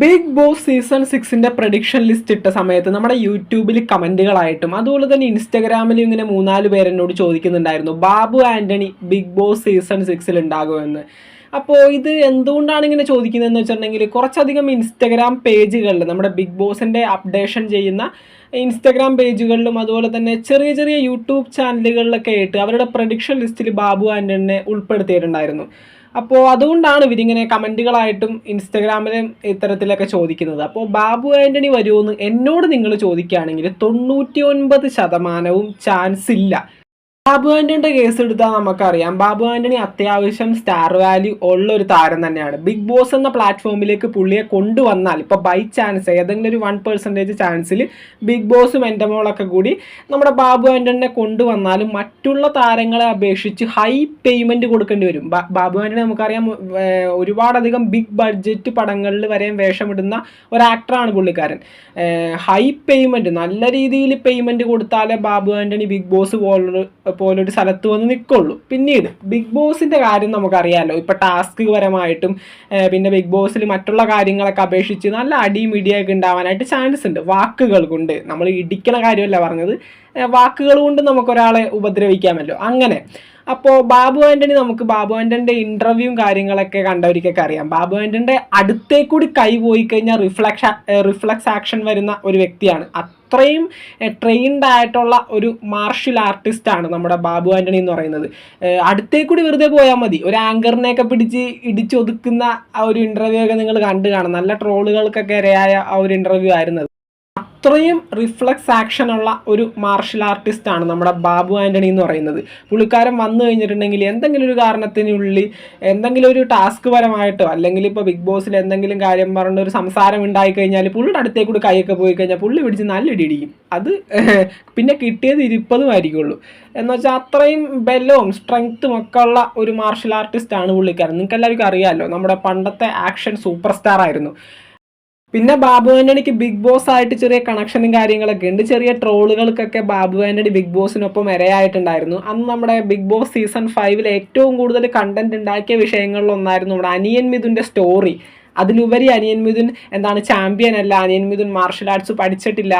Big boss season സിക്സിന്റെ prediction list ഇട്ട സമയത്ത് നമ്മുടെ യൂട്യൂബിൽ കമന്റുകളായിട്ടും അതുപോലെ തന്നെ ഇൻസ്റ്റാഗ്രാമിലും ഇങ്ങനെ മൂന്നാൽ പേരെന്നോട് ചോദിക്കുന്നുണ്ടായിരുന്നു Babu Antony Big Boss season സിക്സിൽ ഉണ്ടാകുമെന്ന്? അപ്പോൾ ഇത് എന്തുകൊണ്ടാണ് ഇങ്ങനെ ചോദിക്കുന്നതെന്ന് വെച്ചിട്ടുണ്ടെങ്കിൽ കുറച്ചധികം ഇൻസ്റ്റഗ്രാം പേജുകളിൽ നമ്മുടെ ബിഗ് ബോസിന്റെ അപ്ഡേഷൻ ചെയ്യുന്ന ഇൻസ്റ്റഗ്രാം പേജുകളിലും അതുപോലെ തന്നെ ചെറിയ ചെറിയ യൂട്യൂബ് ചാനലുകളിലൊക്കെ ആയിട്ട് അവരുടെ പ്രഡിക്ഷൻ ലിസ്റ്റിൽ ബാബു ആന്റണിനെ ഉൾപ്പെടുത്തിയിട്ടുണ്ടായിരുന്നു. അപ്പോൾ അതുകൊണ്ടാണ് ഇവരിങ്ങനെ കമന്റുകളായിട്ടും ഇൻസ്റ്റഗ്രാമിലും ഇത്തരത്തിലൊക്കെ ചോദിക്കുന്നത്. അപ്പോൾ ബാബു ആന്റണി വരുമെന്ന് എന്നോട് നിങ്ങൾ ചോദിക്കുകയാണെങ്കിൽ തൊണ്ണൂറ്റി ഒൻപത് ശതമാനവും ചാൻസ് ഇല്ല. ബാബു ആന്റണിയുടെ കേസ് എടുത്താൽ നമുക്കറിയാം. ബാബു ആന്റണി അത്യാവശ്യം സ്റ്റാർ വാല്യൂ ഉള്ള ഒരു താരം തന്നെയാണ്. ബിഗ് ബോസ് എന്ന പ്ലാറ്റ്ഫോമിലേക്ക് പുള്ളിയെ കൊണ്ടുവന്നാൽ ഇപ്പോൾ ബൈ ചാൻസ് ഏതെങ്കിലും ഒരു വൺ പെർസെന്റേജ് ചാൻസിൽ ബിഗ് ബോസും എന്റെ മോളൊക്കെ കൂടി നമ്മുടെ ബാബു ആന്റണിനെ കൊണ്ടുവന്നാലും മറ്റുള്ള താരങ്ങളെ അപേക്ഷിച്ച് ഹൈ പേയ്മെന്റ് കൊടുക്കേണ്ടി വരും. ബാബു ആന്റണി നമുക്കറിയാം ഒരുപാടധികം ബിഗ് ബഡ്ജറ്റ് പടങ്ങളിൽ വരെയും വേഷമിടുന്ന ഒരു ആക്ടറാണ് പുള്ളിക്കാരൻ. ഹൈ പേയ്മെന്റ് നല്ല രീതിയിൽ പേയ്മെന്റ് കൊടുത്താലേ ബാബു ആന്റണി ബിഗ് ബോസ് പോലൊരു പോലൊരു സ്ഥലത്ത് വന്ന് നിൽക്കുള്ളൂ പിന്നീട് ബിഗ് ബോസിന്റെ കാര്യം നമുക്കറിയാമല്ലോ ഇപ്പോൾ ടാസ്ക് പരമായിട്ടും പിന്നെ ബിഗ് ബോസിൽ മറ്റുള്ള കാര്യങ്ങളൊക്കെ അപേക്ഷിച്ച് നല്ല അടിയും ഇടിയൊക്കെ ഉണ്ടാവാനായിട്ട് ചാൻസ് ഉണ്ട് വാക്കുകൾ കൊണ്ട്. നമ്മൾ ഇടിക്കണ കാര്യമല്ല പറഞ്ഞത്. വാക്കുകൾ കൊണ്ട് നമുക്കൊരാളെ ഉപദ്രവിക്കാമല്ലോ. അങ്ങനെ. അപ്പോൾ ബാബു ആന്റണി നമുക്ക് ബാബു ആന്റണിന്റെ ഇന്റർവ്യൂവും കാര്യങ്ങളൊക്കെ കണ്ടവർക്കൊക്കെ അറിയാം. ബാബു ആന്റണിന്റെ അടുത്തേക്കൂടി കൈ പോയി കഴിഞ്ഞാൽ റിഫ്ലക്ഷൻ റിഫ്ലക്സ് ആക്ഷൻ വരുന്ന ഒരു വ്യക്തിയാണ്. അത്രയും ട്രെയിൻഡ് ആയിട്ടുള്ള ഒരു മാർഷ്യൽ ആർട്ടിസ്റ്റാണ് നമ്മുടെ ബാബു ആന്റണി എന്ന് പറയുന്നത്. അടുത്തേക്കൂടി വെറുതെ പോയാൽ മതി. ഒരു ആങ്കറിനെയൊക്കെ പിടിച്ച് ഇടിച്ചൊതുക്കുന്ന ആ ഒരു ഇന്റർവ്യൂ ഒക്കെ നിങ്ങൾ കണ്ടു കാണും. നല്ല ട്രോളുകൾക്കൊക്കെ ഇരയായ ആ ഒരു ഇന്റർവ്യൂ ആയിരുന്നത് അത്രയും റിഫ്ലക്സ് ആക്ഷൻ ഉള്ള ഒരു മാർഷൽ ആർട്ടിസ്റ്റാണ് നമ്മുടെ ബാബു ആന്റണി എന്ന് പറയുന്നത്. പുള്ളിക്കാരൻ വന്നു കഴിഞ്ഞിട്ടുണ്ടെങ്കിൽ എന്തെങ്കിലും ഒരു കാരണത്തിനുള്ളിൽ എന്തെങ്കിലും ഒരു ടാസ്ക് പരമായിട്ടോ അല്ലെങ്കിൽ ഇപ്പോൾ ബിഗ് ബോസിൽ എന്തെങ്കിലും കാര്യം പറഞ്ഞ ഒരു സംസാരം ഉണ്ടായി കഴിഞ്ഞാൽ പുള്ളിയുടെ അടുത്തേക്ക് കൂടി കൈയൊക്കെ പോയി കഴിഞ്ഞാൽ പുള്ളി പിടിച്ച് നല്ല അത് പിന്നെ കിട്ടിയത് ഇരിപ്പതും ആയിരിക്കുള്ളൂ. എന്ന് വെച്ചാൽ അത്രയും ബലവും സ്ട്രെങ്ത്തും ഒക്കെ ഉള്ള ഒരു മാർഷൽ ആർട്ടിസ്റ്റാണ് പുള്ളിക്കാരൻ. നിങ്ങൾക്ക് എല്ലാവർക്കും അറിയാമല്ലോ നമ്മുടെ പണ്ടത്തെ ആക്ഷൻ സൂപ്പർ സ്റ്റാർ ആയിരുന്നു. പിന്നെ ബാബു ആന്റണിക്ക് ബിഗ് ബോസ് ആയിട്ട് ചെറിയ കണക്ഷനും കാര്യങ്ങളൊക്കെ ഉണ്ട്. ചെറിയ ട്രോളുകൾക്കൊക്കെ ബാബു ആന്റണി ബിഗ് ബോസിനൊപ്പം ഇരയായിട്ടുണ്ടായിരുന്നു. അന്ന് നമ്മുടെ ബിഗ് ബോസ് സീസൺ ഫൈവിൽ ഏറ്റവും കൂടുതൽ കണ്ടന്റ് ഉണ്ടാക്കിയ വിഷയങ്ങളിലൊന്നായിരുന്നു നമ്മുടെ അനിയൻ മിഥുന്റെ സ്റ്റോറി അതിലുപരി അനിയൻ മിഥുൻ എന്താണ് ചാമ്പ്യൻ അല്ല. അനിയൻ മിഥുൻ മാർഷൽ ആർട്സ് പഠിച്ചിട്ടില്ല.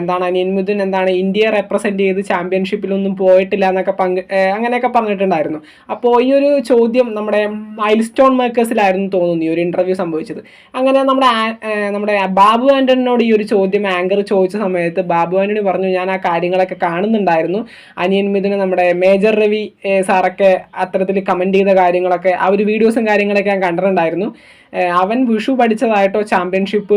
എന്താണ് അനിയൻ മിഥുൻ എന്താണ് ഇന്ത്യയെ റെപ്രസെന്റ് ചെയ്ത് ചാമ്പ്യൻഷിപ്പിലൊന്നും പോയിട്ടില്ല എന്നൊക്കെ പങ്ക് അങ്ങനെയൊക്കെ പറഞ്ഞിട്ടുണ്ടായിരുന്നു. അപ്പോൾ ഈ ഒരു ചോദ്യം നമ്മുടെ മൈൽ സ്റ്റോൺ മേക്കേഴ്സിലായിരുന്നു തോന്നുന്നു ഈ ഒരു ഇന്റർവ്യൂ സംഭവിച്ചത്. അങ്ങനെ നമ്മുടെ നമ്മുടെ ബാബു ആന്റണിനോട് ഈ ഒരു ചോദ്യം ആങ്കർ ചോദിച്ച സമയത്ത് ബാബു ആന്റണി പറഞ്ഞു ഞാൻ ആ കാര്യങ്ങളൊക്കെ കാണുന്നുണ്ടായിരുന്നു. അനിയൻ മിഥുന് നമ്മുടെ മേജർ രവി സാറൊക്കെ അത്തരത്തിൽ കമന്റ് ചെയ്ത കാര്യങ്ങളൊക്കെ ആ ഒരു വീഡിയോസും കാര്യങ്ങളൊക്കെ ഞാൻ കണ്ടിട്ടുണ്ടായിരുന്നു. അവൻ വിഷു പഠിച്ചതായിട്ടോ ചാമ്പ്യൻഷിപ്പ്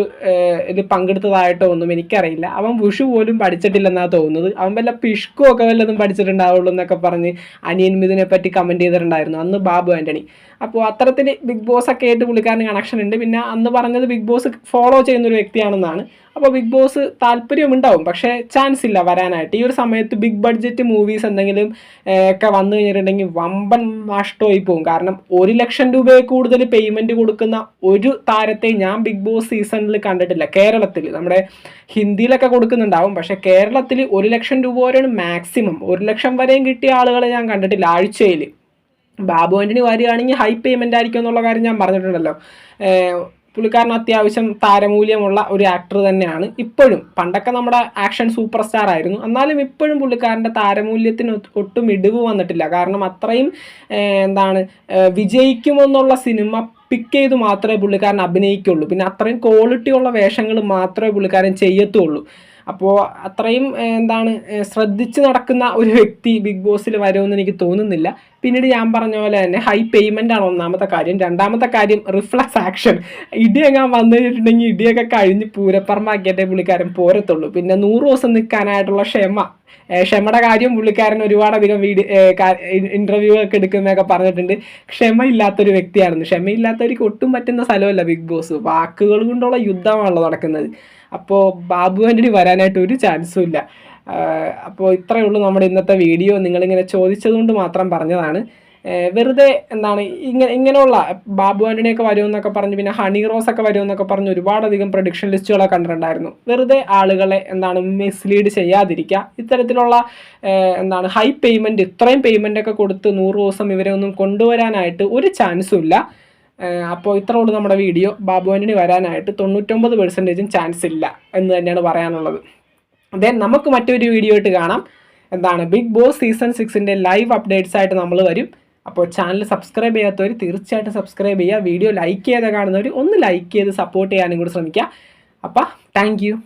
ഇത് പങ്കെടുത്തതായിട്ടോ ഒന്നും എനിക്കറിയില്ല. അവൻ വിഷു പോലും പഠിച്ചിട്ടില്ലെന്നാണ് തോന്നുന്നത്. അവൻ വല്ല പിഷ്കും ഒക്കെ വല്ലതും പഠിച്ചിട്ടുണ്ടാവുള്ളൂ എന്നൊക്കെ പറഞ്ഞ് അനിയൻ മിഥുനെ പറ്റി കമന്റ് ചെയ്തിട്ടുണ്ടായിരുന്നു. അന്ന് ബാബു ആന്റണി അപ്പോൾ അത്തരത്തിൽ ബിഗ് ബോസ് ഒക്കെ ആയിട്ട് പുള്ളിക്കാരന് കണക്ഷൻ ഉണ്ട്. പിന്നെ അന്ന് പറഞ്ഞത് ബിഗ് ബോസ് ഫോളോ ചെയ്യുന്ന ഒരു വ്യക്തിയാണെന്നാണ്. അപ്പോൾ ബിഗ് ബോസ് താല്പര്യമുണ്ടാവും. പക്ഷേ ചാൻസ് ഇല്ല വരാനായിട്ട്. ഈ ഒരു സമയത്ത് ബിഗ് ബഡ്ജറ്റ് മൂവീസ് എന്തെങ്കിലും ഒക്കെ വന്നു കഴിഞ്ഞിട്ടുണ്ടെങ്കിൽ വമ്പൻ നഷ്ടമായി പോകും. കാരണം ഒരു ലക്ഷം രൂപയിൽ കൂടുതൽ പേയ്മെന്റ് കൊടുക്കുന്ന ഒരു താരത്തെ ഞാൻ ബിഗ് ബോസ് സീസണിൽ കണ്ടിട്ടില്ല. കേരളത്തിൽ. നമ്മുടെ ഹിന്ദിയിലൊക്കെ കൊടുക്കുന്നുണ്ടാവും. പക്ഷേ കേരളത്തിൽ ഒരു ലക്ഷം രൂപ വരെയാണ് മാക്സിമം ഒരു ലക്ഷം വരെയും കിട്ടിയ ആളുകളെ ഞാൻ കണ്ടിട്ടില്ല ആഴ്ചയിൽ. ബാബു ആന്റണി വരികയാണെങ്കിൽ ഹൈ പേയ്മെന്റ് ആയിരിക്കും എന്നുള്ള കാര്യം ഞാൻ പറഞ്ഞിട്ടുണ്ടല്ലോ. പുള്ളിക്കാരൻ അത്യാവശ്യം താരമൂല്യമുള്ള ഒരു ആക്ടർ തന്നെയാണ്. ഇപ്പോഴും പണ്ടൊക്കെ നമ്മുടെ ആക്ഷൻ സൂപ്പർ സ്റ്റാർ ആയിരുന്നു. എന്നാലും ഇപ്പോഴും പുള്ളിക്കാരന്റെ താരമൂല്യത്തിന് ഒട്ടും ഇടിവ് വന്നിട്ടില്ല. കാരണം അത്രയും എന്താണ് വിജയിക്കുമെന്നുള്ള സിനിമ പിക്ക് ചെയ്ത് മാത്രമേ പുള്ളിക്കാരൻ അഭിനയിക്കുള്ളൂ. പിന്നെ അത്രയും ക്വാളിറ്റി ഉള്ള വേഷങ്ങൾ മാത്രമേ പുള്ളിക്കാരൻ ചെയ്യത്തുള്ളൂ. അപ്പോൾ അത്രയും എന്താണ് ശ്രദ്ധിച്ച് നടക്കുന്ന ഒരു വ്യക്തി ബിഗ് ബോസിൽ വരുമെന്ന് എനിക്ക് തോന്നുന്നില്ല. പിന്നീട് ഞാൻ പറഞ്ഞ പോലെ തന്നെ ഹൈ പേയ്മെന്റ് ആണ് ഒന്നാമത്തെ കാര്യം. രണ്ടാമത്തെ കാര്യം റിഫ്ലക്സ് ആക്ഷൻ. ഇടിയെങ്ങാൻ വന്നു കഴിഞ്ഞിട്ടുണ്ടെങ്കിൽ ഇടിയൊക്കെ കഴിഞ്ഞ് പൂരപ്പറമ്പാക്കിയിട്ടേ പുള്ളിക്കാരൻ പോരത്തുള്ളൂ. പിന്നെ നൂറ് ദിവസം നിൽക്കാനായിട്ടുള്ള ക്ഷമ ക്ഷമയുടെ കാര്യം പുള്ളിക്കാരൻ ഒരുപാടധികം വീഡിയോ ഇന്റർവ്യൂ ഒക്കെ എടുക്കുന്നതൊക്കെ പറഞ്ഞിട്ടുണ്ട്. ക്ഷമയില്ലാത്തൊരു വ്യക്തിയാണെന്ന് ക്ഷമയില്ലാത്തവർക്ക് ഒട്ടും പറ്റുന്ന സ്ഥലമല്ല ബിഗ് ബോസ് വാക്കുകൾ കൊണ്ടുള്ള യുദ്ധമാണല്ലോ നടക്കുന്നത്. അപ്പോൾ ബാബു ആന്റണി വരാനായിട്ട് ഒരു ചാൻസും ഇല്ല. അപ്പോൾ ഇത്രയേ ഉള്ളൂ നമ്മുടെ ഇന്നത്തെ വീഡിയോ നിങ്ങളിങ്ങനെ ചോദിച്ചതുകൊണ്ട് മാത്രം പറഞ്ഞതാണ്. വെറുതെ എന്താണ് ഇങ്ങനെ ഇങ്ങനെയുള്ള ബാബു ആന്റണിയൊക്കെ വരുമെന്നൊക്കെ പറഞ്ഞ് പിന്നെ ഹണി റോസ് ഒക്കെ വരുമെന്നൊക്കെ പറഞ്ഞ് ഒരുപാടധികം പ്രൊഡിക്ഷൻ ലിസ്റ്റുകളൊക്കെ കണ്ടിട്ടുണ്ടായിരുന്നു. വെറുതെ ആളുകളെ എന്താണ് മിസ്ലീഡ് ചെയ്യാതിരിക്കുക ഇത്തരത്തിലുള്ള എന്താണ് ഹൈ പേയ്മെന്റ് ഇത്രയും പേയ്മെന്റ് ഒക്കെ കൊടുത്ത് നൂറ് ദിവസം ഇവരെ ഒന്നും കൊണ്ടുവരാനായിട്ട് ഒരു ചാൻസും ഇല്ല. അപ്പോൾ ഇത്ര ഉള്ളൂ നമ്മുടെ വീഡിയോ ബാബു ആന്റണി വരാനായിട്ട് തൊണ്ണൂറ്റൊമ്പത് പെർസെന്റേജും ചാൻസ് ഇല്ല എന്ന് തന്നെയാണ് പറയാനുള്ളത്. ദെൻ നമുക്ക് മറ്റൊരു വീഡിയോ ആയിട്ട് കാണാം. എന്താണ് ബിഗ് ബോസ് സീസൺ സിക്സിന്റെ ലൈവ് അപ്ഡേറ്റ്സ് ആയിട്ട് നമ്മൾ വരും. അപ്പോൾ ചാനൽ സബ്സ്ക്രൈബ് ചെയ്യാത്തവർ തീർച്ചയായിട്ടും സബ്സ്ക്രൈബ് ചെയ്യുക. വീഡിയോ ലൈക്ക് ചെയ്ത് കാണുന്നവർ ഒന്ന് ലൈക്ക് ചെയ്ത് സപ്പോർട്ട് ചെയ്യാനും കൂടി ശ്രമിക്കുക. അപ്പോൾ താങ്ക്